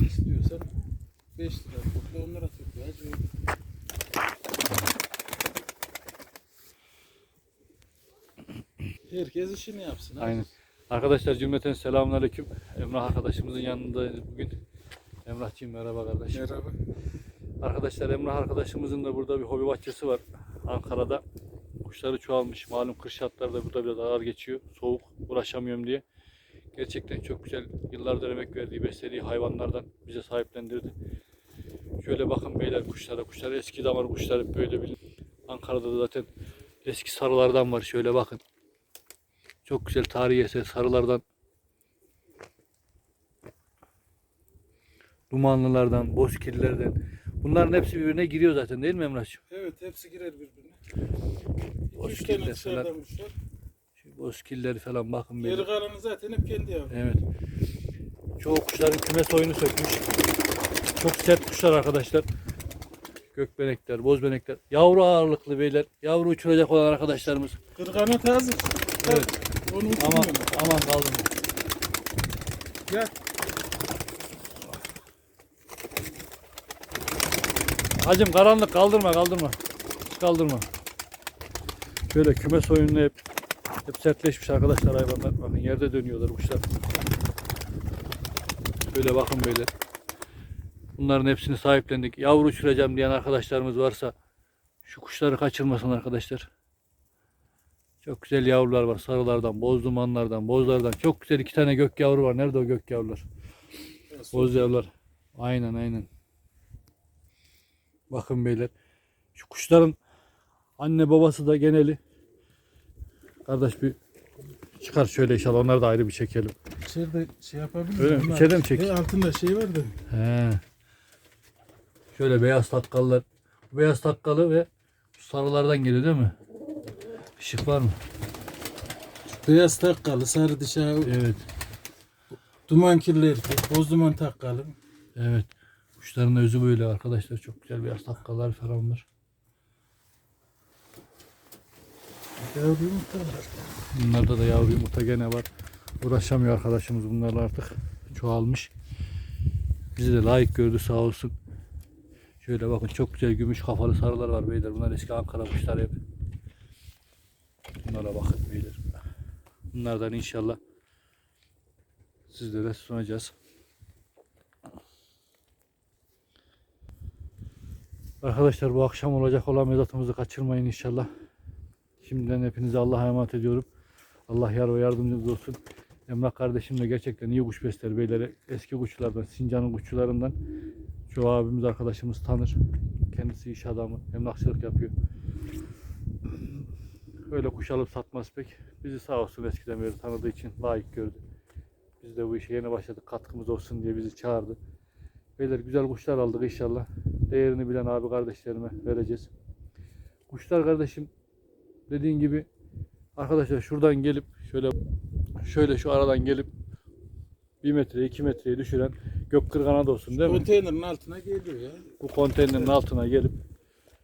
İstiyorsan 5 lira topla 10 lira topla. Herkes işini yapsın. Aynen. Arkadaşlar cümleten selamünaleyküm. Emrah arkadaşımızın yanındayız bugün. Emrahcığım merhaba kardeş. Merhaba. Arkadaşlar Emrah arkadaşımızın da burada bir hobi bahçesi var. Ankara'da. Kuşları çoğalmış. Malum kış şartları da burada biraz ağır geçiyor. Soğuk uğraşamıyorum diye. Gerçekten çok güzel yıllardır emek verdiği, beslediği hayvanlardan bize sahiplendirdi. Şöyle bakın beyler kuşlara. Kuşlar eski damar kuşları böyle bir Ankara'da da zaten eski sarılardan var. Şöyle bakın. Çok güzel tarihi eser sarılardan. Dumanlılardan, bozkirlilerden. Bunların hepsi birbirine giriyor zaten değil mi Emrah'cığım? Evet hepsi girer birbirine. O 2-3 şekilde tane falan. dışarıdan kuşlar. Şu bozkirleri falan bakın Geri kalanı zaten hep kendi yavru. Evet. Çoğu kuşların kümes oyunu sökmüş. Çok sert kuşlar arkadaşlar. Gökbenekler, bozbenekler. Yavru ağırlıklı beyler. Yavru uçuracak olan arkadaşlarımız. Kırgana taze. Evet. Onu Aman aman kaldım. Gel. Hacım karanlık kaldırma kaldırma. Hiç kaldırma. Şöyle kümes oyununu hep sertleşmiş arkadaşlar hayvanlar. Bakın yerde dönüyorlar kuşlar. Şöyle bakın böyle. Bunların hepsini sahiplendik. Yavru uçuracağım diyen arkadaşlarımız varsa şu kuşları kaçırmasın arkadaşlar. Çok güzel yavrular var. Sarılardan, boz dumanlardan, bozlardan. Çok güzel iki tane gök yavru var. Nerede o gök yavrular? Boz yavrular. Aynen aynen. Bakın beyler. Şu kuşların anne babası da geneli. Kardeş bir çıkar şöyle inşallah onları da ayrı bir çekelim. İçeride şey yapabilir Öyle mi? İçeride mi çek? E, altında şey var da. He. Şöyle beyaz takkalılar. Bu beyaz takkalı ve sarılardan geliyor değil mi? Işık var mı? Beyaz takkalı, sarı dışarı, Evet. duman kirli erkek, boz duman takkalı. Evet. Kuşların özü böyle arkadaşlar. Çok güzel beyaz takkalar falan var. Yavru yumurtalar. Bunlarda da yavru yumurta gene var. Uğraşamıyor arkadaşımız bunlarla artık. Çoğalmış. Bizi de layık gördü sağ olsun. Şöyle bakın çok güzel gümüş kafalı sarılar var beyler. Bunlar eski Ankara kuşları hep. Bunlara bakın beyler. Bunlardan inşallah sizlere sunacağız. Arkadaşlar bu akşam olacak olan mezatımızı kaçırmayın inşallah. Şimdiden hepinize Allah'a emanet ediyorum. Allah yar ve yardımcınız olsun. Emrah kardeşim de gerçekten iyi kuş besler beyleri. Eski kuşlardan, Sincan'ın kuşçularından. Şu abimiz arkadaşımız tanır. Kendisi iş adamı. Emlakçılık yapıyor. Öyle kuş alıp satmaz pek. Bizi sağ olsun eskiden beri tanıdığı için layık gördü. Biz de bu işe yeni başladık. Katkımız olsun diye bizi çağırdı. Beyler güzel kuşlar aldık inşallah. Değerini bilen abi kardeşlerime vereceğiz. Kuşlar kardeşim dediğin gibi arkadaşlar şuradan gelip şöyle şöyle şu aradan gelip 1 metre 2 metreye düşüren gök kırgana da olsun değil mi? Konteynerin altına geliyor ya. Bu konteynerin altına gelip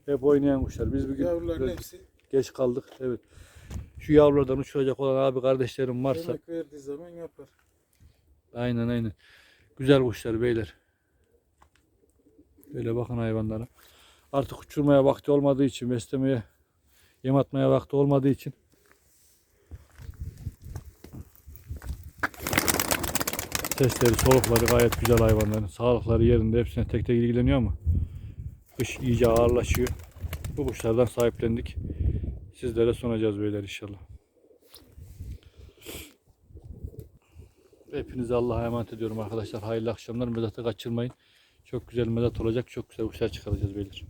hep oynayan kuşlar. Biz bugün Yavruların biraz hepsi geç kaldık. Evet. Şu yavrulardan uçuracak olan abi kardeşlerim varsa emek verdiği zaman yapar. aynen aynen. Güzel kuşlar beyler. Böyle bakın hayvanlara. Artık uçurmaya vakti olmadığı için beslemeye yem atmaya vakti olmadığı için sesleri, solukları gayet güzel hayvanların. Sağlıkları yerinde hepsine tek tek ilgileniyor ama kış iyice ağırlaşıyor. Bu kuşlardan sahiplendik. Sizlere sunacağız beyler inşallah. Hepinize Allah'a emanet ediyorum arkadaşlar. Hayırlı akşamlar. Medat'ı kaçırmayın. Çok güzel medat olacak. Çok güzel kuşlar çıkaracağız beyler.